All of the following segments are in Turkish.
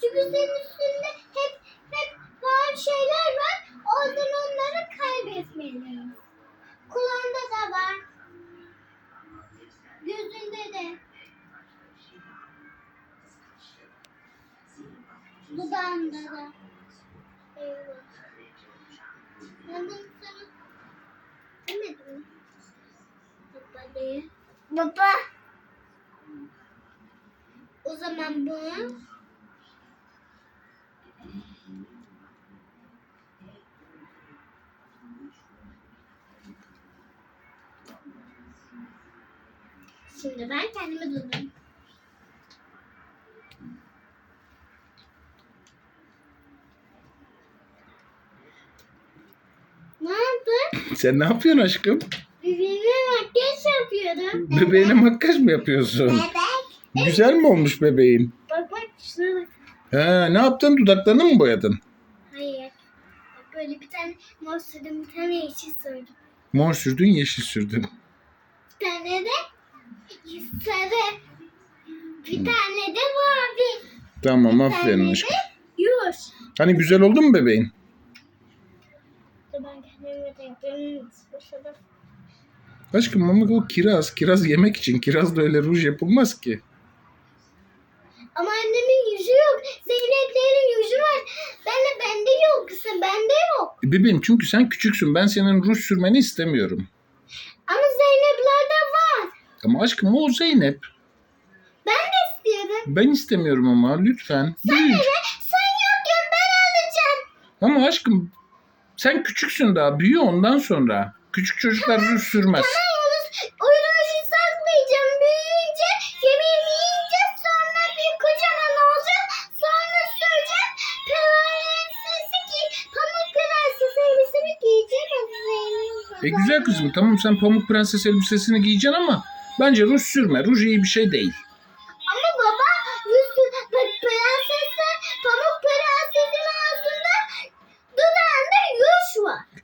Çünkü senin üstünde hep hep var şeyler var. O yüzden onları kaybetmeliyiz. Kulağında da var. Gözünde de. Dudağında da. Eyvah. Ben bunu sana demedim mi? Baba diye. Baba. O zaman bunu Şimdi ben kendimi durdum. Ne yaptın? Sen ne yapıyorsun aşkım? Bebeğine makyaj mı yapıyorsun? Güzel mi olmuş bebeğin? Bak bak şuna bak. Ha, ne yaptın? Dudaklarını mı boyadın? Hayır. Böyle bir tane mor sürdüm, bir tane yeşil sürdüm. Mor sürdün, yeşil sürdün. Bir tane de sarı. Bir tane de mavi. Tamam, Bir aferin tane aşkım. de yuş. Hani güzel oldu mu bebeğin? Ben kendime de yapıyorum. Aşkım ama o kiraz. Kiraz yemek için. Kirazla öyle ruj yapılmaz ki. Ama annemin yüzü yok. Zeyneplerin yüzü var. Ben de bende yok. Bende yok. E bebeğim çünkü sen küçüksün. Ben senin ruj sürmeni istemiyorum. Ama Zeynep'lerde var. Ama aşkım o Zeynep. Ben de istiyorum. Ben istemiyorum ama lütfen. Büyük. Evet, sen yokken ben alacağım. Ama aşkım sen küçüksün daha. Büyü ondan sonra. Küçük çocuklar ruj sürmez. Ben onu oyunu için saklayacağım. Büyüyünce yemeğimi yiyince sonra bir kocaman olacağım. Sonra süreceğim. Prensesi ki pamuk prenses elbisemi giyeceğim. E güzel kızım tamam sen pamuk prenses elbisesini giyeceksin ama bence ruj sürme. Ruj iyi bir şey değil.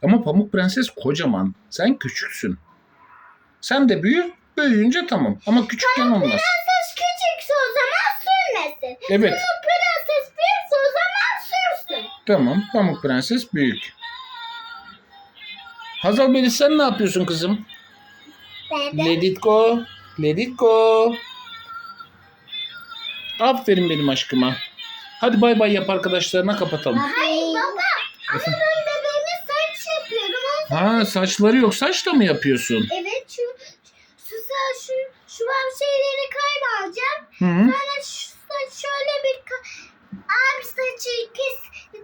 Ama pamuk prenses kocaman. Sen küçüksün. Sen de büyü. Büyüyünce tamam. Ama küçükken olmaz. Prenses küçükse o zaman sürmesin. Evet. Pamuk prenses büyükse o zaman sürsün. Tamam. Pamuk prenses büyük. Hazal Beli sen ne yapıyorsun kızım? Ben Let it go. Let it go. Aferin benim aşkıma. Hadi bay bay yap arkadaşlarına kapatalım. Hayır baba. Ama ben bebeğime saç yapıyorum. O- Ha saçları yok. Saç da mı yapıyorsun? Evet şu şu şu şu var şeyleri kaybolacağım. Hı. Sonra şu saç şöyle bir ka- abi saçı kes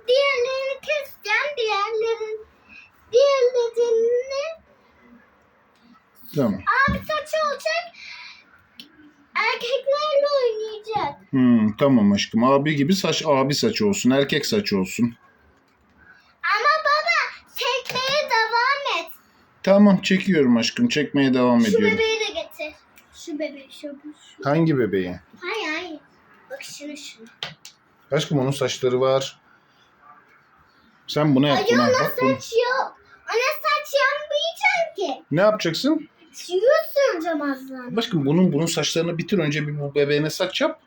diğerlerini keseceğim diğerlerin diğerlerini Tamam. abi saçı olacak erkeklerle oynayacak. Hmm, tamam aşkım. Abi gibi saç abi saçı olsun. Erkek saçı olsun. Ama baba çekmeye devam et. Tamam çekiyorum aşkım. Çekmeye devam Şu ediyorum. bebeği de getir. Şu bebeği şu şu. Hangi bebeği? Hayır hayır. Bak şunu şunu. Aşkım onun saçları var. Sen buna Ay buna. ona Bak bunu. saç yok. Ona saç yapmayacağım ki. Ne yapacaksın? Suyu süreceğim aslında. Aşkım bunun bunun saçlarını bitir önce bir bu bebeğine saç yap.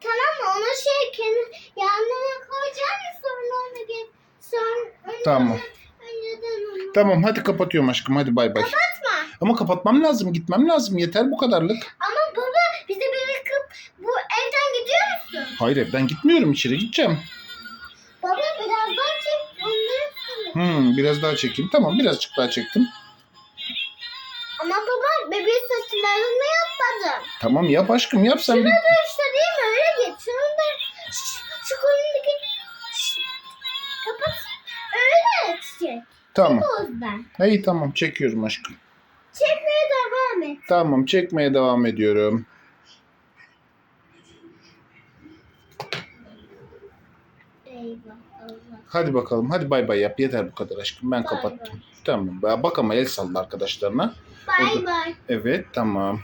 Tamam mı? Onu şey kendi yanına koyacağım sonra onu get. Sonra onu. Tamam hadi kapatıyorum aşkım hadi bay bay. Kapatma. Ama kapatmam lazım gitmem lazım yeter bu kadarlık. Ama baba bize bırakıp bu evden gidiyor musun? Hayır evden gitmiyorum içeri gideceğim. Baba birazdan çek onları sür. Hmm, biraz daha çekeyim. Tamam birazcık daha çektim. Ama baba bebeğin saçlarını yapmadım. Tamam yap aşkım yap sen bir... Şunu da işte değil mi? Öyle geç. Şunu da Tamam. Yüzden. İyi tamam çekiyorum aşkım. Çekmeye devam et. Tamam çekmeye devam ediyorum. Eyvah. Hadi bakalım. Hadi bay bay yap. Yeter bu kadar aşkım. Ben Bay kapattım. Tamam. Bak ama el sallı arkadaşlarına. Bay bay. Evet tamam.